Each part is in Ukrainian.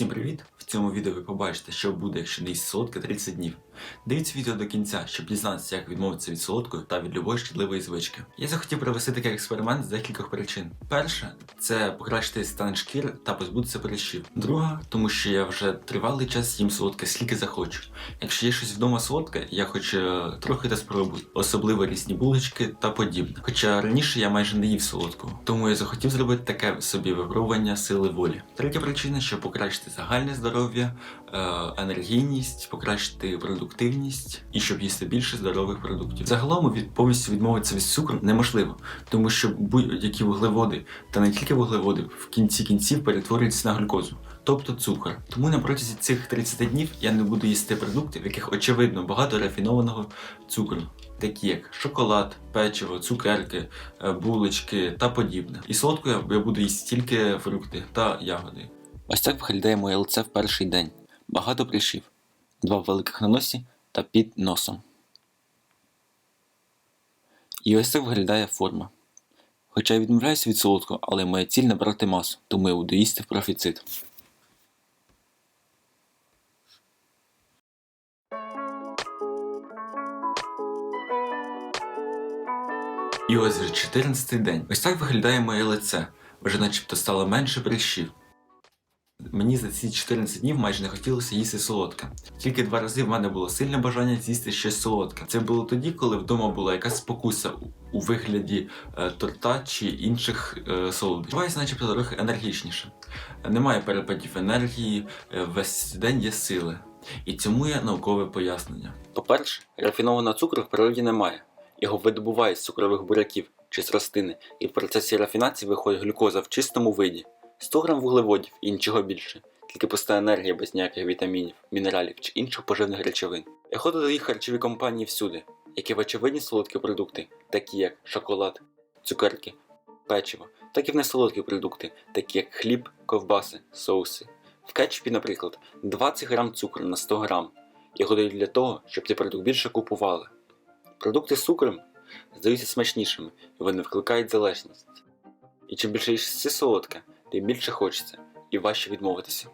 Всім привіт! В цьому відео ви побачите, що буде, якщо не сотка солодке 30 днів. Дивіться відео до кінця, щоб дізнатися, як відмовитися від солодкої та від любої шкідливої звички. Я захотів провести такий експеримент з декількох причин. Перше, це покращити стан шкіри та позбутися прищів. Друга, тому що я вже тривалий час їм солодке скільки захочу. Якщо є щось вдома солодке, я хоч е, трохи та спробую, особливо різні булочки та подібне. Хоча раніше я майже не їв солодкого, тому я захотів зробити таке собі випробування сили волі. Третя причина, щоб покращити загальне здоров'я, енергійність, покращити продуктивність і щоб їсти більше здорових продуктів. Загалом від повністю відмовитися від цукру неможливо, тому що будь-які вуглеводи та не тільки вуглеводи в кінці кінців перетворюються на глюкозу. Тобто цукор. Тому на протязі цих 30 днів я не буду їсти продукти, в яких очевидно багато рафінованого цукру, такі як шоколад, печиво, цукерки, е, булочки та подібне. І солодкою я буду їсти тільки фрукти та ягоди. Ось так виглядає моє лице в перший день. Багато прищів, два великих на носі та під носом. І ось так виглядає форма. Хоча я відмовляюся від солодкого, але моя ціль набрати масу, тому я буду їсти в профіцит. І ось вже 14 день. Ось так виглядає моє лице. Вже начебто стало менше прищів. Мені за ці 14 днів майже не хотілося їсти солодке. Тільки два рази в мене було сильне бажання з'їсти щось солодке. Це було тоді, коли вдома була якась спокуса у, вигляді е, торта чи інших е, солодощів. Буваюся начебто трохи енергічніше. Немає перепадів енергії, е, весь день є сили. І цьому є наукове пояснення. По-перше, рафінованого цукру в природі немає. Його видобувають з цукрових буряків чи з рослини, і в процесі рафінації виходить глюкоза в чистому виді. 100 грам вуглеводів і нічого більше, тільки пуста енергія без ніяких вітамінів, мінералів чи інших поживних речовин. Я ходжу до їх харчові компанії всюди, які в очевидні солодкі продукти, такі як шоколад, цукерки, печиво, так і в несолодкі продукти, такі як хліб, ковбаси, соуси. В кетчупі, наприклад, 20 грам цукру на 100 грам. Його дають для того, щоб цей продукт більше купували. Продукти з цукром здаються смачнішими і вони викликають залежність. І чим більше їсти солодке, тим більше хочеться і важче відмовитися.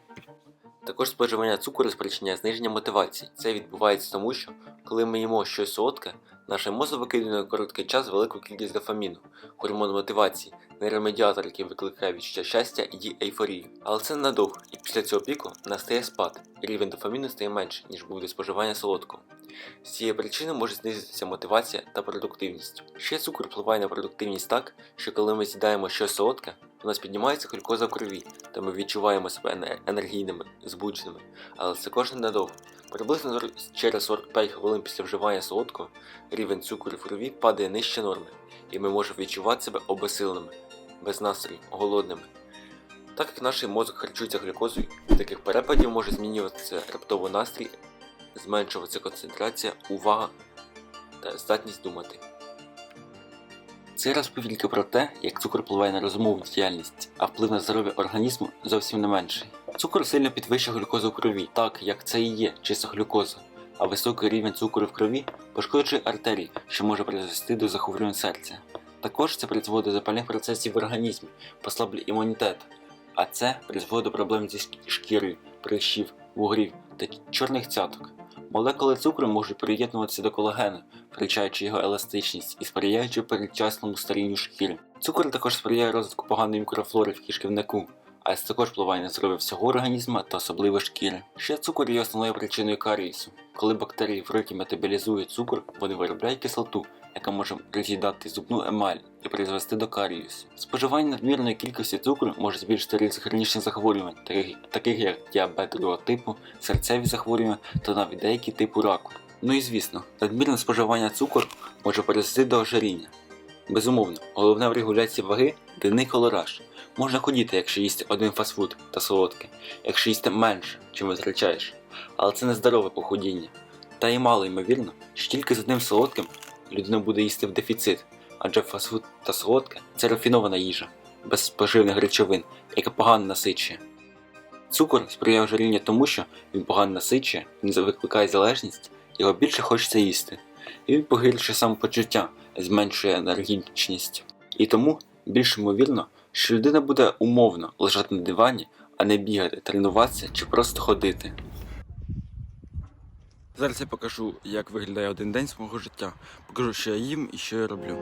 Також споживання цукру спричиняє зниження мотивації. Це відбувається тому, що коли ми їмо щось солодке, наш мозок викидає на короткий час велику кількість дофаміну, гормон мотивації, нейромедіатор, який викликає відчуття щастя і ейфорію. Але це ненадовго, і після цього піку настає спад, і рівень дофаміну стає менше, ніж був до споживання солодкого. З цієї причини може знизитися мотивація та продуктивність. Ще цукор впливає на продуктивність так, що коли ми з'їдаємо щось солодке, у нас піднімається глюкоза в крові, та ми відчуваємо себе енергійними, збудженими, але це кожне надовго. Приблизно через 45 хвилин після вживання солодкого рівень цукру в крові падає нижче норми, і ми можемо відчувати себе обесиленими, без настрою, голодними. Так як наш мозок харчується глюкозою, таких перепадів може змінюватися раптово настрій, зменшуватися концентрація, увага та здатність думати. Це розповідь тільки про те, як цукор впливає на розумову діяльність, а вплив на здоров'я організму зовсім не менший. Цукор сильно підвищує глюкозу в крові, так як це і є чиста глюкоза, а високий рівень цукру в крові пошкоджує артерії, що може призвести до захворювань серця. Також це призводить до запальних процесів в організмі, послаблює імунітет, а це призводить до проблем зі шк- шкірою, прищів, вугрів та чорних цяток. Молекули цукру можуть приєднуватися до колагену, втрачаючи його еластичність і сприяючи передчасному старінню шкіри. Цукор також сприяє розвитку поганої мікрофлори в кишківнику, а це також впливає на здоров'я всього організму та особливо шкіри. Ще цукор є основною причиною карієсу. Коли бактерії в роті метаболізують цукор, вони виробляють кислоту, яка може роз'їдати зубну емаль і призвести до карієсу. Споживання надмірної кількості цукру може збільшити ризик хронічних захворювань, таких, таких як діабет другого типу, серцеві захворювання та навіть деякі типу раку. Ну і звісно, надмірне споживання цукру може призвести до ожиріння. Безумовно, головне в регуляції ваги денний колораж. Можна ходіти, якщо їсти один фастфуд та солодке, якщо їсти менше, чим витрачаєш. Але це не здорове похудіння. Та й мало ймовірно, що тільки з одним солодким людина буде їсти в дефіцит, адже фастфуд та солодке це рафінована їжа, без поживних речовин, яка погано насичує. Цукор сприяє ожирінню тому, що він погано насичує, він викликає залежність, його більше хочеться їсти, і він погіршує самопочуття, зменшує енергічність. І тому більш ймовірно, що людина буде умовно лежати на дивані а не бігати, тренуватися чи просто ходити. Зараз я покажу, як виглядає один день свого життя. Покажу, що я їм і що я роблю.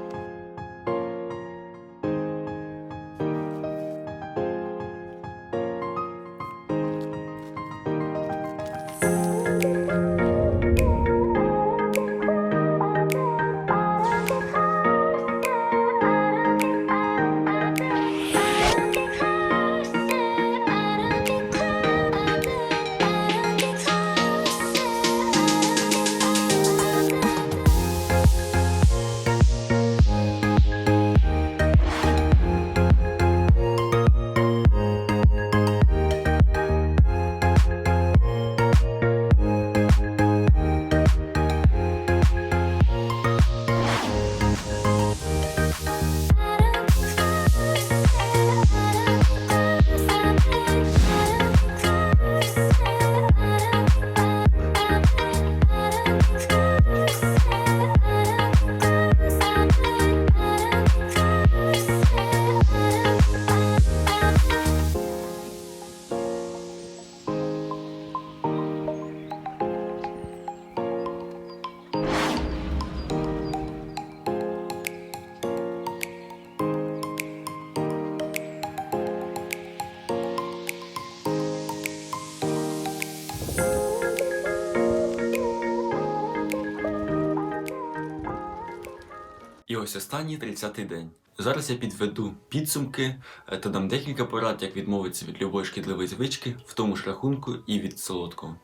Ось останній 30-й день. Зараз я підведу підсумки е, та дам декілька порад, як відмовитися від любої шкідливої звички, в тому ж рахунку і від солодкого.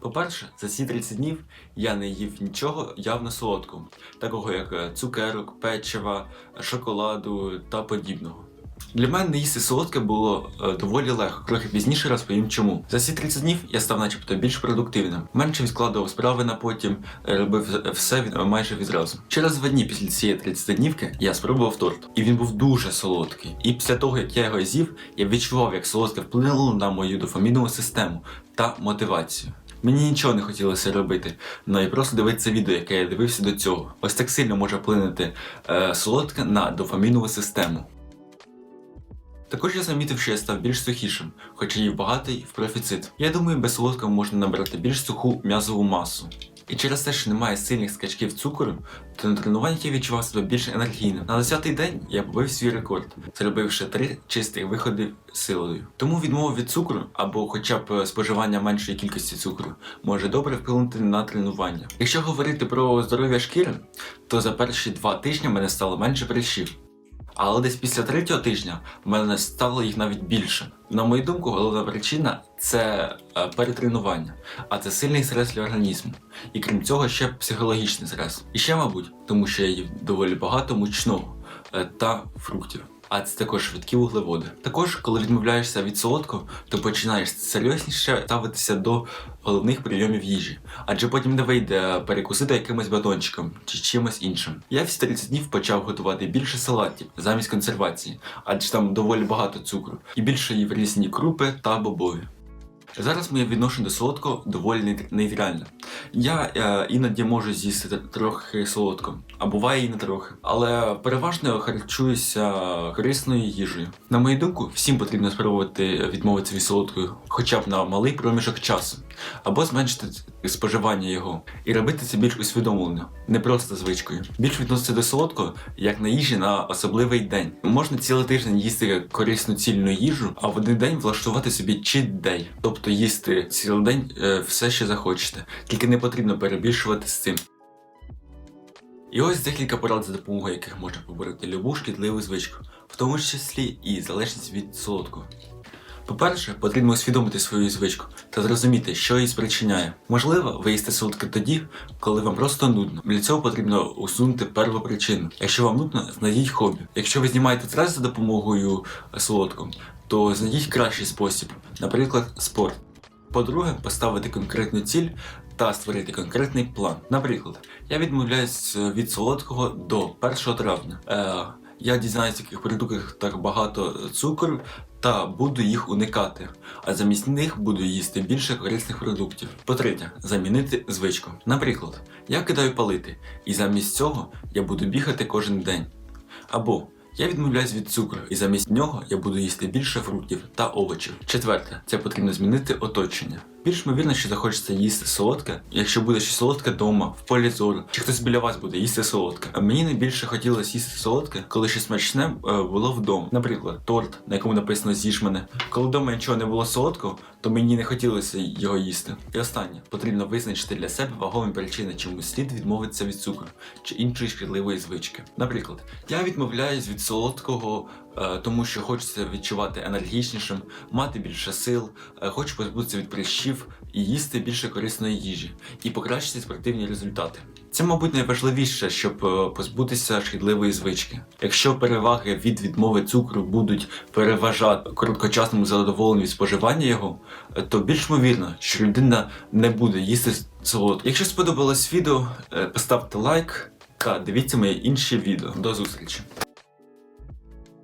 По-перше, за ці 30 днів я не їв нічого явно солодкого, такого як е, цукерок, печива, шоколаду та подібного. Для мене їсти солодке було е, доволі легко. Трохи пізніше розповім чому. За ці 30 днів я став начебто більш продуктивним. Менше відкладував справи на потім, е, робив все від, майже відразу. Через два дні після цієї 30 днівки я спробував торт. І він був дуже солодкий. І після того, як я його з'їв, я відчував, як солодке вплинуло на мою дофамінову систему та мотивацію. Мені нічого не хотілося робити, ну і просто дивитися відео, яке я дивився до цього. Ось так сильно може вплинути е, солодке на дофамінову систему. Також я замітив, що я став більш сухішим, хоча їв багато і в профіцит. Я думаю, без солодкого можна набрати більш суху м'язову масу. І через те, що немає сильних скачків цукру, то на тренуваннях я відчував себе більш енергійним. На 10-й день я побив свій рекорд, зробивши три чистих виходи силою. Тому відмова від цукру або хоча б споживання меншої кількості цукру може добре вплинути на тренування. Якщо говорити про здоров'я шкіри, то за перші два тижні мене стало менше прищів. Але десь після третього тижня в мене стало їх навіть більше. На мою думку, головна причина це е, перетренування, а це сильний стрес для організму. І крім цього, ще психологічний стрес. І ще, мабуть, тому що я їв доволі багато мучного е, та фруктів. А це також швидкі вуглеводи. Також, коли відмовляєшся від солодкого, то починаєш серйозніше ставитися до головних прийомів їжі, адже потім не вийде перекусити якимось батончиком чи чимось іншим. Я всі 30 днів почав готувати більше салатів замість консервації, адже там доволі багато цукру, і більше їв різні крупи та бобові. Зараз моє відношення до солодкого доволі нейт- нейтральне. Я е, іноді можу з'їсти трохи солодко, а буває і не трохи. Але переважно харчуюся корисною їжею. На мою думку, всім потрібно спробувати відмовитися від солодкого хоча б на малий проміжок часу, або зменшити споживання його і робити це більш усвідомлено, не просто звичкою. Більш відноситься до солодкого, як на їжі на особливий день. Можна цілий тиждень їсти корисну цільну їжу, а в один день влаштувати собі cheat-day. тобто їсти цілий день е, все, що захочете. Тільки не потрібно перебільшувати з цим. І ось декілька порад, за допомогою яких можна побороти любу шкідливу звичку, в тому числі і залежність від солодкого. По-перше, потрібно усвідомити свою звичку та зрозуміти, що її спричиняє. Можливо, ви їсте солодке тоді, коли вам просто нудно. Для цього потрібно усунути перву причину. Якщо вам нудно, знайдіть хобі. Якщо ви знімаєте стрес за допомогою солодкого, то знайдіть кращий спосіб, наприклад, спорт. По-друге, поставити конкретну ціль та створити конкретний план. Наприклад, я відмовляюсь від солодкого до 1 травня. Е, я дізнаюся, в яких продуктах так багато цукру, та буду їх уникати. А замість них буду їсти більше корисних продуктів. По-третє, замінити звичку. Наприклад, я кидаю палити, і замість цього я буду бігати кожен день. Або Я відмовляюсь від цукру, і замість нього я буду їсти більше фруктів та овочів. Четверте, це потрібно змінити оточення. Більш ймовірно, що захочеться їсти солодке, якщо буде щось солодке вдома, в полі зору, чи хтось біля вас буде їсти солодке. А мені найбільше хотілося їсти солодке, коли щось смачне е, було вдома. Наприклад, торт, на якому написано з'їж мене. Коли вдома нічого не було солодкого, то мені не хотілося його їсти. І останнє потрібно визначити для себе вагомі причини, чому слід відмовитися від цукру чи іншої шкідливої звички. Наприклад, я відмовляюсь від солодкого, е, тому що хочеться відчувати енергічнішим, мати більше сил, е, хочу позбутися від прищів і їсти більше корисної їжі, і покращити спортивні результати. Це, мабуть, найважливіше, щоб е, позбутися шкідливої звички. Якщо переваги від відмови цукру будуть переважати короткочасному задоволенню від споживання його, е, то більш ймовірно, що людина не буде їсти солодко. Якщо сподобалось відео, е, поставте лайк та дивіться мої інші відео. До зустрічі!